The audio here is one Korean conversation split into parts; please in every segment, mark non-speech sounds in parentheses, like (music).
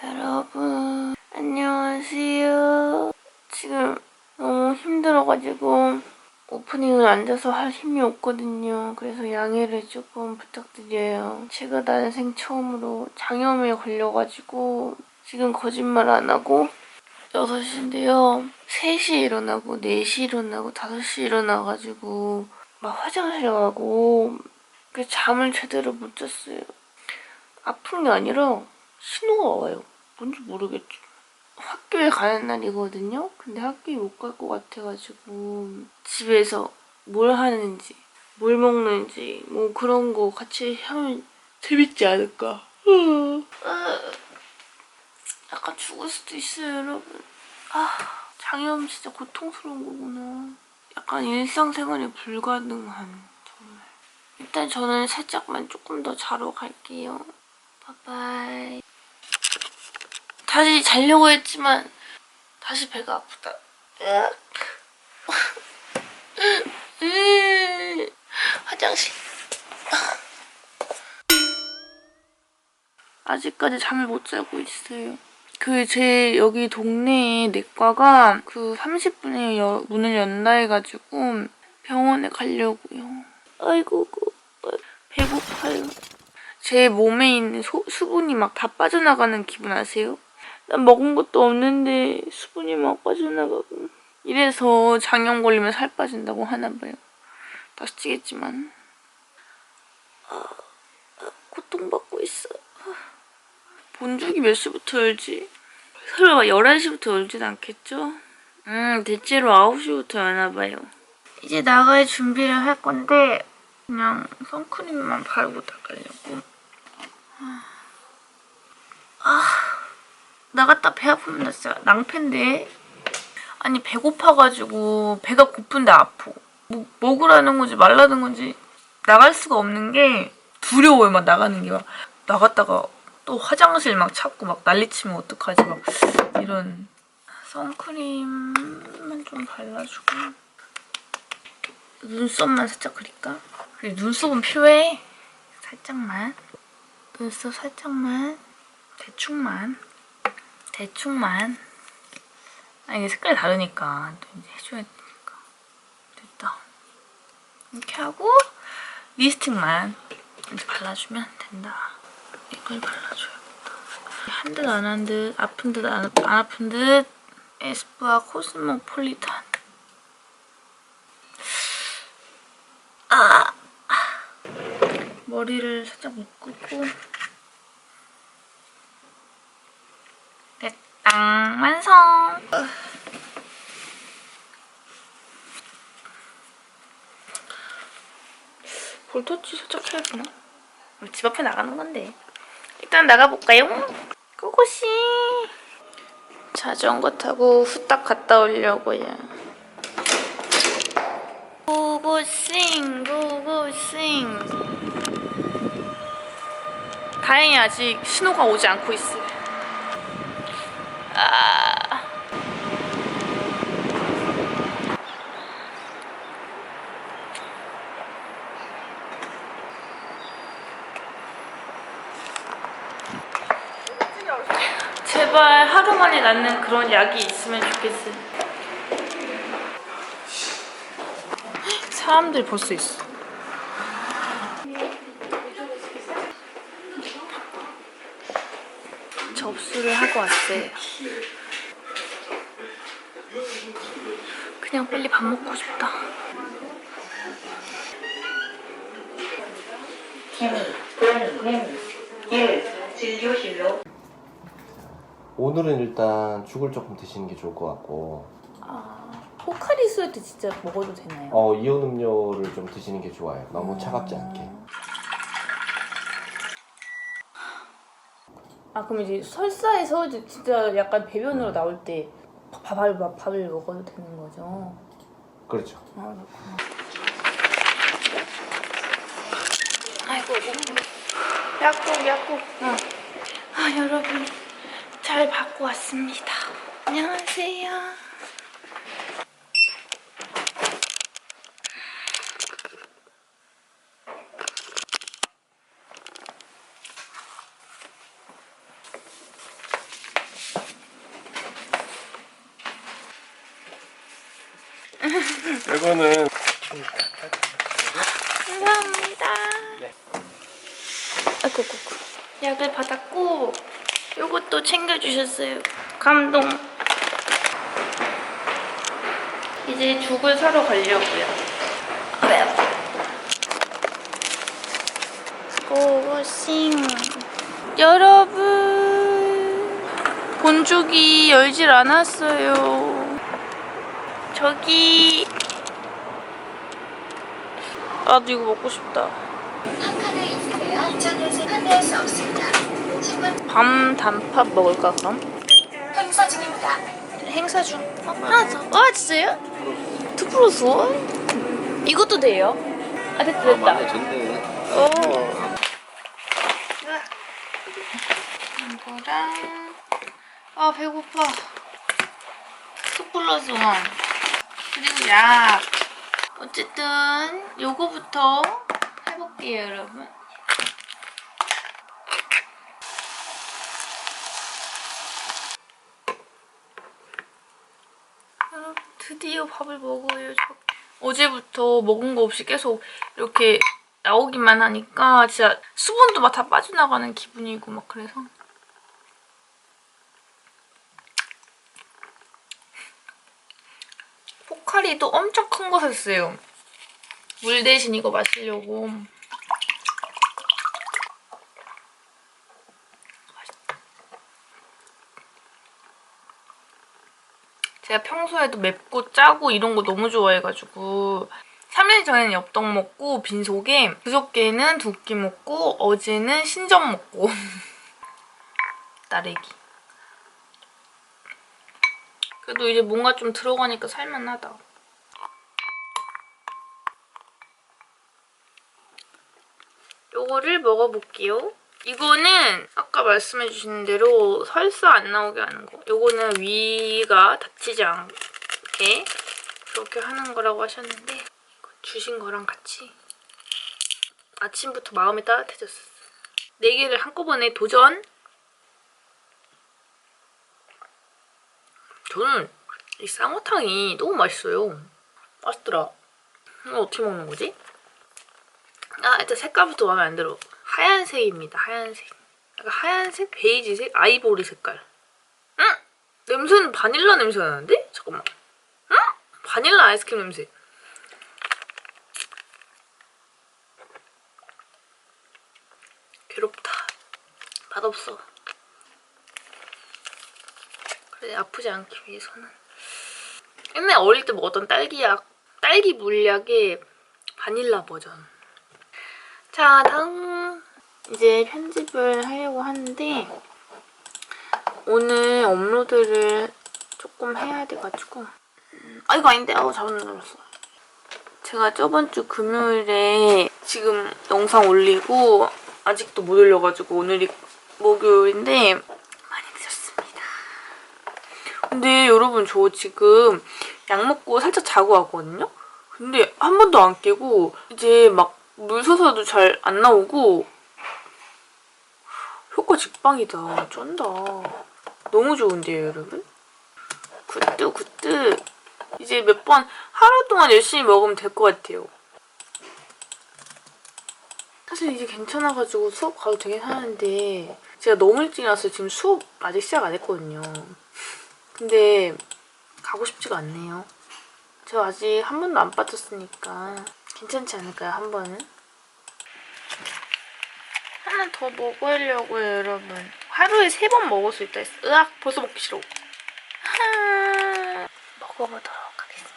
여러분, 안녕하세요. 지금 너무 힘들어가지고 오프닝을 앉아서 할 힘이 없거든요. 그래서 양해를 조금 부탁드려요. 제가 난생 처음으로 장염에 걸려가지고 지금 거짓말 안 하고 6시인데요. 3시에 일어나고 4시에 일어나고 5시에 일어나가지고 막 화장실 가고 그 잠을 제대로 못 잤어요. 아픈 게 아니라 신호가 와요. 뭔지 모르겠죠. 학교에 가는 날이거든요. 근데 학교에 못 갈 것 같아가지고 집에서 뭘 하는지, 뭘 먹는지 뭐 그런 거 같이 하면 재밌지 않을까. 약간 죽을 수도 있어요, 여러분. 아, 장염 진짜 고통스러운 거구나. 약간 일상생활이 불가능한 정말. 일단 저는 살짝만 조금 더 자러 갈게요. 바이바이. 다시 자려고 했지만 다시 배가 아프다. 으, 화장실. 아직까지 잠을 못 자고 있어요. 그 제 여기 동네에 내과가 그 30분에 여- 문을 연다 해가지고 병원에 가려고요. 아이고 그, 배고파요. 제 몸에 있는 소- 수분이 막 다 빠져나가는 기분 아세요? 난 먹은 것도 없는데 수분이 막 빠져나가고 이래서 장염 걸리면 살 빠진다고 하나 봐요. 다시 찌겠지만 아, 아, 고통받고 있어. 본죽이 몇 시부터 열지? 설마 11시부터 열진 않겠죠? 음, 대체로 9시부터 여나봐요. 이제 나갈 준비를 할 건데 그냥 선크림만 바르고 나가려고. 아, 나갔다 배 아프면 나 진짜 낭패인데. 아니 배고파가지고 배가 고픈데 아프. 뭐 먹으라는 건지 말라는 건지 나갈 수가 없는 게 두려워요. 막 나가는 게 막 나갔다가 또 화장실 막 찾고 막 난리치면 어떡하지 막 이런 선크림만 좀 발라주고 눈썹만 살짝 그릴까? 눈썹은 필요해 살짝만 눈썹 살짝만 대충만 대충만. 아 이게 색깔이 다르니까 또 이제 해줘야 되니까. 됐다. 이렇게 하고 립스틱만 이제 발라주면 된다. 이걸 발라줘야겠다. 한 듯 안 한 듯 아픈 듯 안 아픈 듯 에스쁘아 코스모폴리탄. 아! 머리를 살짝 묶고 볼터치 살짝 해야겠나? 우리 집 앞에 나가는 건데. 일단 나가볼까요? 고고씨! 자전거 타고 후딱 갔다 오려고요. 고고싱 고고싱. 다행히 아직 신호가 오지 않고 있어요. 아... 제발 하루 만에 낫는 그런 약이 있으면 좋겠어. 사람들 벌써 있어. 접수를 하고 왔어요. 그냥 빨리 밥 먹고 싶다. 오늘은 일단 죽을 조금 드시는 게 좋을 것 같고 아, 포카리 스웨트 진짜 먹어도 되나요? 어, 이온 음료를 좀 드시는 게 좋아요. 너무 차갑지 않게. 아 그럼 이제 설사에서 이제 진짜 약간 배변으로 나올 때 밥을 밥을 먹어도 되는 거죠? 그렇죠. 아 그렇구나. 아이고, 약국, 약국. 아, 아, 여러분. 잘 받고 왔습니다. 안녕하세요. 이거는 감사합니다. 네. 아이고, 아이고. 약을 받았고 요것도 챙겨주셨어요. 감동. 이제 죽을 사러 가려고요. 왜 아파? 고고싱. 여러분, 본죽이 열질 않았어요. 저기. 나도 이거 먹고 싶다. 한칸에 있으세요. 안전에서 판매할 수 없습니다. 신분 밤 단팥 먹을까 그럼? 행사 중입니다. 행사 중. 어, 하나 더. 와 진짜요? 투 플러스 원? 이것도 돼요? 아 됐다 됐다. 된대. 오. 이거랑 아 배고파. 투 플러스 원. 그리고 약. 어쨌든 요거부터 해볼게요 여러분. 여러분 드디어 밥을 먹어요. 저. 어제부터 먹은 거 없이 계속 이렇게 나오기만 하니까 진짜 수분도 막 다 빠져나가는 기분이고 막 그래서 (laughs) 포카리도 엄청 큰 거 샀어요. 물 대신 이거 마시려고. 제가 평소에도 맵고 짜고 이런 거 너무 좋아해가지고 3일 전에는 엽떡 먹고 빈속에 그저께는 두 끼 먹고 어제는 신전 먹고. (laughs) 나래기. 그래도 이제 뭔가 좀 들어가니까 살만하다. 요거를 먹어볼게요 이거는 아까 말씀해 주신 대로 설사 안 나오게 하는 거 요거는 위가 다치지 않게 그렇게 하는 거라고 하셨는데 주신 거랑 같이 아침부터 마음이 따뜻해졌어. 네 개를 한꺼번에 도전. 저는 이 쌍화탕이 너무 맛있어요. 맛있더라. 이거 어떻게 먹는 거지? 아 일단 색깔부터 마음에 안 들어. 하얀색입니다. 하얀색. 약간 하얀색, 베이지색, 아이보리 색깔. 응? 냄새는 바닐라 냄새가 나는데? 잠깐만. 응? 바닐라 아이스크림 냄새. 괴롭다. 맛없어. 그래 아프지 않기 위해서는. 옛날 어릴 때 먹었던 딸기약, 딸기 물약의 바닐라 버전. 자, 다음 이제 편집을 하려고 하는데 오늘 업로드를 조금 해야 돼가지고 음, 아 이거 아닌데 아우 잘못 눌렀어. 제가 저번 주 금요일에 지금 영상 올리고 아직도 못 올려가지고 오늘이 목요일인데 많이 늦었습니다. 근데 여러분 저 지금 약 먹고 살짝 자고 왔거든요? 근데 한 번도 안 깨고 이제 막 물 서서도 잘 안 나오고 효과 직방이다. 쩐다. 너무 좋은데요, 여러분? 굿드 굿드. 이제 몇 번 하루 동안 열심히 먹으면 될 것 같아요. 사실 이제 괜찮아가지고 수업 가도 되긴 하는데 제가 너무 일찍 일어나서 지금 수업 아직 시작 안 했거든요. 근데 가고 싶지가 않네요. 저 아직 한 번도 안 빠졌으니까 괜찮지 않을까요, 한 번은? 하나 더 먹으려고요, 여러분. 하루에 세 번 먹을 수 있다 했어. 으악, 벌써 먹기 싫어. 하... 먹어보도록 하겠습니다.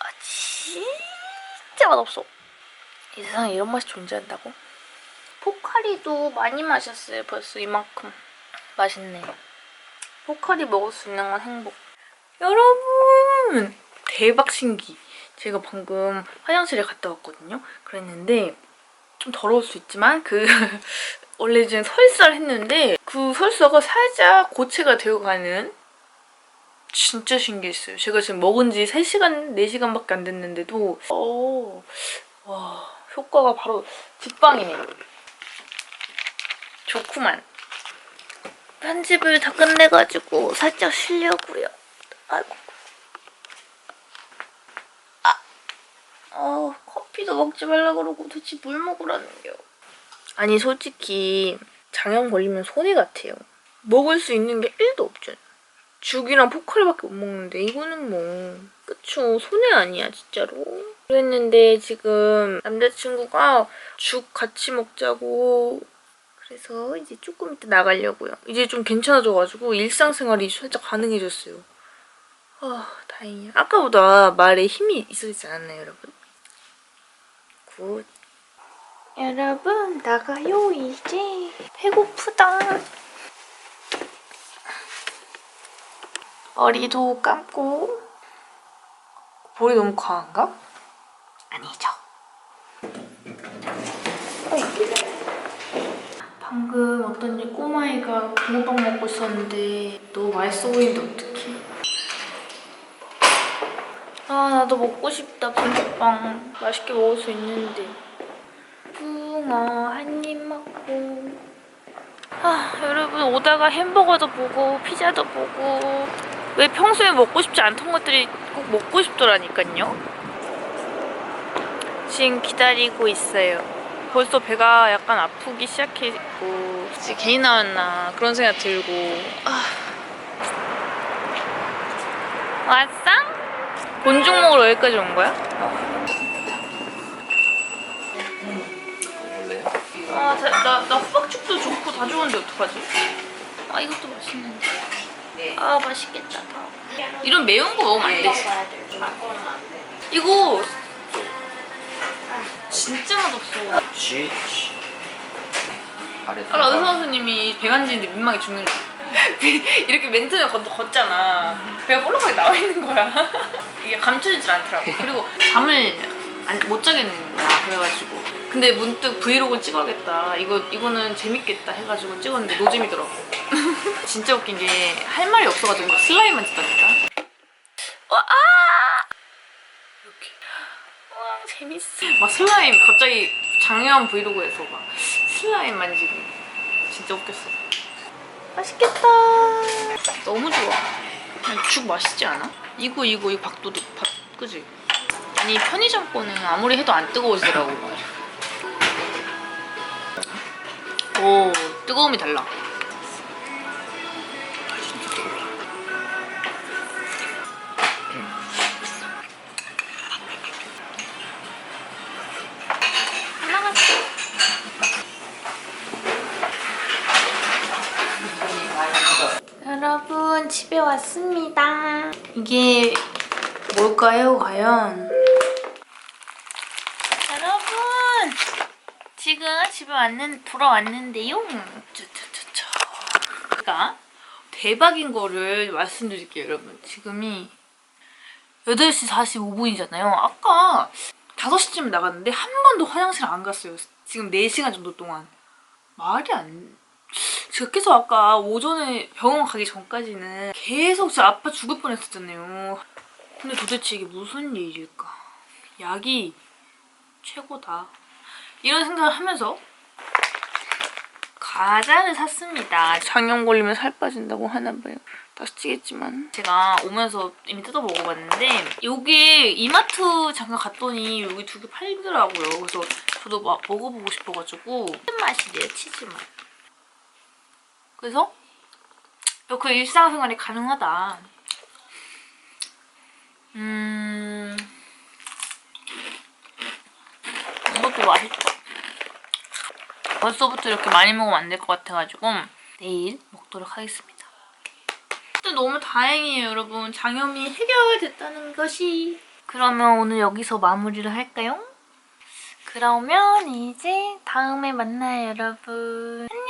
아, 진짜 맛없어. 이 세상에 이런 맛이 존재한다고? 포카리도 많이 마셨어요. 벌써 이만큼. 맛있네. 포카리 먹을 수 있는 건 행복. 여러분! 대박 신기. 제가 방금 화장실에 갔다 왔거든요. 그랬는데 좀 더러울 수 있지만 그 (laughs) 원래 지금 설사를 했는데 그 설사가 살짝 고체가 되어가는 진짜 신기했어요. 제가 지금 먹은 지 3시간, 4시간밖에 안 됐는데도 어, 와 효과가 바로 직방이네. 좋구만. 편집을 다 끝내가지고 살짝 쉬려고요. 아이고. 어, 커피도 먹지 말라 그러고 대체 물 먹으라는겨. 아니 솔직히 장염 걸리면 손해 같아요. 먹을 수 있는 게 1도 없죠. 죽이랑 포카리밖에 못 먹는데 이거는 뭐 그쵸 손해 아니야 진짜로. 그랬는데 지금 남자친구가 죽 같이 먹자고 그래서 이제 조금 이따 나가려고요. 이제 좀 괜찮아져가지고 일상생활이 살짝 가능해졌어요. 아 다행이야. 아까보다 말에 힘이 있어지지 않았나요 여러분? 굿. 여러분 나가요 이제 배고프다. 머리도 감고 볼이 너무 과한가? 아니죠. 방금 어떤 꼬마이가 붕어빵 먹고 있었는데 너무 맛있어 보이는데 어떡해. 아 나도 먹고 싶다 붕어빵. 맛있게 먹을 수 있는데. 붕어 한 입 먹고. 아 여러분 오다가 햄버거도 보고 피자도 보고 왜 평소에 먹고 싶지 않던 것들이 꼭 먹고 싶더라니까요. 지금 기다리고 있어요. 벌써 배가 약간 아프기 시작했고 이제 괜히 나왔나 그런 생각 들고 아. 왔어? 본죽 먹으러 여기까지 온 거야? 아, 자, 나, 나 호박죽도 좋고 다 좋은데 어떡하지? 아, 이것도 맛있는데. 아, 맛있겠다. 다. 이런 매운 거 먹으면 안 되지. 이거 진짜 맛없어. 쥐. 아래. 아까 의사 선생님이 배간지인데 민망해 죽는 거. (laughs) 이렇게 멘트를 걷, 걷잖아. 배가 볼록하게 나와 있는 거야. (laughs) 이게 감춰지질 않더라고. 그리고 잠을 안, 못 자겠는 거야. 그래가지고. 근데 문득 브이로그 찍어야겠다. 이거, 이거는 재밌겠다 해가지고 찍었는데 노잼이더라고. (laughs) 진짜 웃긴 게 할 말이 없어가지고 슬라임만 찍다니까. 와, 아! 이렇게. 와, 재밌어. 막 슬라임 갑자기 작년 브이로그에서 막 슬라임 만지고. 진짜 웃겼어. 맛있겠다. 너무 좋아. 아니, 죽 맛있지 않아? 이거 이거 이거 밥도둑 밥 그지? 아니 편의점 거는 아무리 해도 안 뜨거워지더라고. 오 뜨거움이 달라. 왔습니다. 이게 뭘까요, 과연? 여러분 지금 집에 왔는 돌아왔는데요. 제가 대박인 거를 말씀드릴게요, 여러분. 지금이 8시 45분이잖아요. 아까 5시쯤 나갔는데 한 번도 화장실 안 갔어요. 지금 4시간 정도 동안. 말이 안 제가 계속 아까 오전에 병원 가기 전까지는 계속 진짜 아파 죽을 뻔했었잖아요. 근데 도대체 이게 무슨 일일까? 약이 최고다. 이런 생각을 하면서 과자를 샀습니다. 장염 걸리면 살 빠진다고 하나 봐요. 다시 찌겠지만 제가 오면서 이미 뜯어 먹어봤는데 여기 이마트 잠깐 갔더니 여기 두 개 팔더라고요. 그래서 저도 막 먹어보고 싶어가지고 치즈 맛이래요. 치즈 맛. 그래서 그 일상생활이 가능하다. 음, 이것도 맛있다. 벌써부터 이렇게 많이 먹으면 안 될 것 같아가지고 내일 먹도록 하겠습니다. 근데 너무 다행이에요, 여러분. 장염이 해결됐다는 것이. 그러면 오늘 여기서 마무리를 할까요? 그러면 이제 다음에 만나요, 여러분. 안녕.